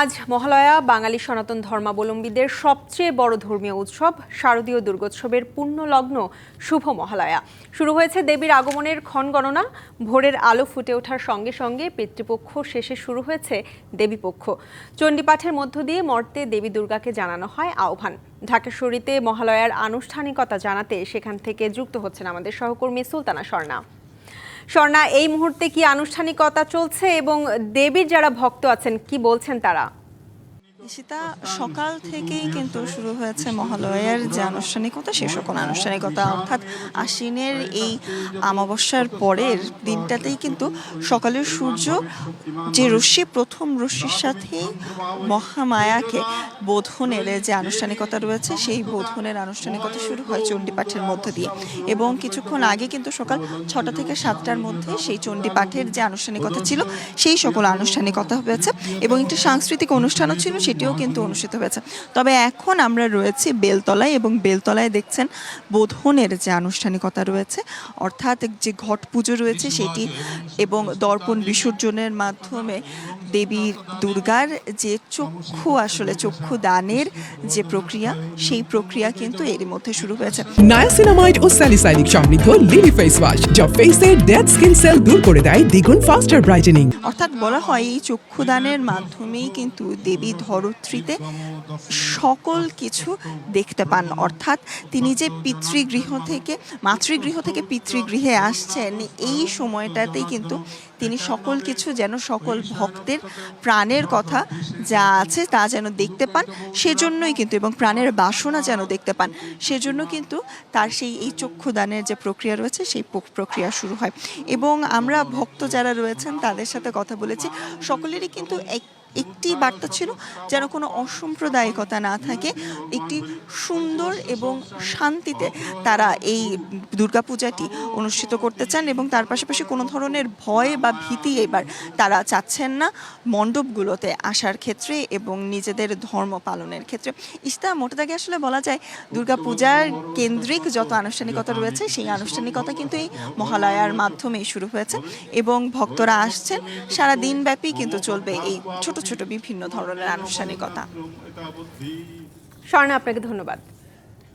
আজ মহালয়া বাঙালি সনাতন ধর্মাবলম্বীদের সবচেয়ে বড় ধর্মীয় উৎসব, শারদীয় দুর্গোৎসবের পূর্ণ লগ্ন শুভ মহালয়া। শুরু হয়েছে দেবীর আগমনের ক্ষণগণনা ভোরের আলো ফুটে ওঠার সঙ্গে সঙ্গে পিতৃপক্ষ শেষে শুরু হয়েছে দেবীপক্ষ। চণ্ডীপাঠের মধ্য দিয়ে মর্তে দেবী দুর্গাকে জানানো হয় আহ্বান। ঢাকেশ্বরীতে মহালয়ার আনুষ্ঠানিকতা জানাতে সেখান থেকে যুক্ত হচ্ছেন আমাদের সহকর্মী সুলতানা স্বর্ণা স্বর্ণা এই মুহূর্তে কি আনুষ্ঠানিকতা চলছে এবং দেবীর যারা ভক্ত আছেন কি বলছেন তারা? ঈশিতা সকাল থেকেই কিন্তু শুরু হয়েছে মহালয়ার যে আনুষ্ঠানিকতা সে সকল আনুষ্ঠানিকতা অর্থাৎ আশ্বিনের এই অমাবস্যার পরের দিনটাতেই কিন্তু সকালের সূর্য যে রশ্মি প্রথম রশ্মির সাথেই মহামায়াকে বোধনের যে আনুষ্ঠানিকতা রয়েছে সেই বোধনের আনুষ্ঠানিকতা শুরু হয় চণ্ডীপাঠের মধ্য দিয়ে। এবং কিছুক্ষণ আগে কিন্তু সকাল ছটা থেকে সাতটার মধ্যে সেই চণ্ডীপাঠের যে আনুষ্ঠানিকতা ছিল সেই সকল আনুষ্ঠানিকতা হয়েছে। এবং একটি সাংস্কৃতিক অনুষ্ঠানও ছিল সেটিও কিন্তু অনুষ্ঠিত হয়েছে। তবে এখন আমরা রয়েছি বেলতলায় এবং বেলতলায় দেখছেন বোধনের যে আনুষ্ঠানিকতা রয়েছে অর্থাৎ যে ঘট পুজো রয়েছে সেটি এবং দর্পণ বিসর্জনের মাধ্যমে দেবী দুর্গার যে চক্ষু আসলে চক্ষু দানের যে প্রক্রিয়া সেই প্রক্রিয়া কিন্তু এরই মধ্যে শুরু হয়েছে। নায়াসিনামাইড ও স্যালিসাইনিক সমৃদ্ধ লিলি ফেস ওয়াশ যা ফেসের ডেড স্কিন সেল দূর করে দেয় দ্বিগুণ ফাস্টার ব্রাইটেনিং অর্থাৎ বলা হয় এই চক্ষুদানের মাধ্যমেই কিন্তু দেবী ধরত্রীতে সকল কিছু দেখতে পান। অর্থাৎ তিনি যে পিতৃগৃহ থেকে, মাতৃগৃহ থেকে পিতৃগৃহে আসছেন, এই সময়টাতেই কিন্তু তিনি সকল কিছু যেন সকল ভক্তের প্রাণের কথা যা আছে তা যেন দেখতে পান। সেজন্যই কিন্তু এবং প্রাণের বাসনা যেন দেখতে পান। সেজন্য কিন্তু তার সেই এই চক্ষুদানের যে প্রক্রিয়া রয়েছে, সেই প্রক্রিয়া শুরু হয়। এবং আমরা ভক্ত যারা রয়েছেন, তাদের সাথে কথা বলেছি। সকলেরই কিন্তু এক একটি বার্তা ছিল যেন কোনো অসাম্প্রদায়িকতা না থাকে, একটি সুন্দর এবং শান্তিতে তারা এই দুর্গাপূজাটি অনুষ্ঠিত করতে চান এবং তার পাশাপাশি কোনো ধরনের ভয় বা ভীতি এবার তারা চাচ্ছেন না মণ্ডপগুলোতে আসার ক্ষেত্রে এবং নিজেদের ধর্ম পালনের ক্ষেত্রে। ইস্তা, মোটা দাগে আসলে বলা যায় দুর্গাপূজার কেন্দ্রিক যত আনুষ্ঠানিকতা রয়েছে, সেই আনুষ্ঠানিকতা কিন্তু এই মহালয়ার মাধ্যমেই শুরু হয়েছে এবং ভক্তরা আসছেন। সারা দিনব্যাপী কিন্তু চলবে এই ছোট ছোট বিভিন্ন ধরনের আনুষ্ঠানিকতা। স্বর্ণা আপনাকে ধন্যবাদ।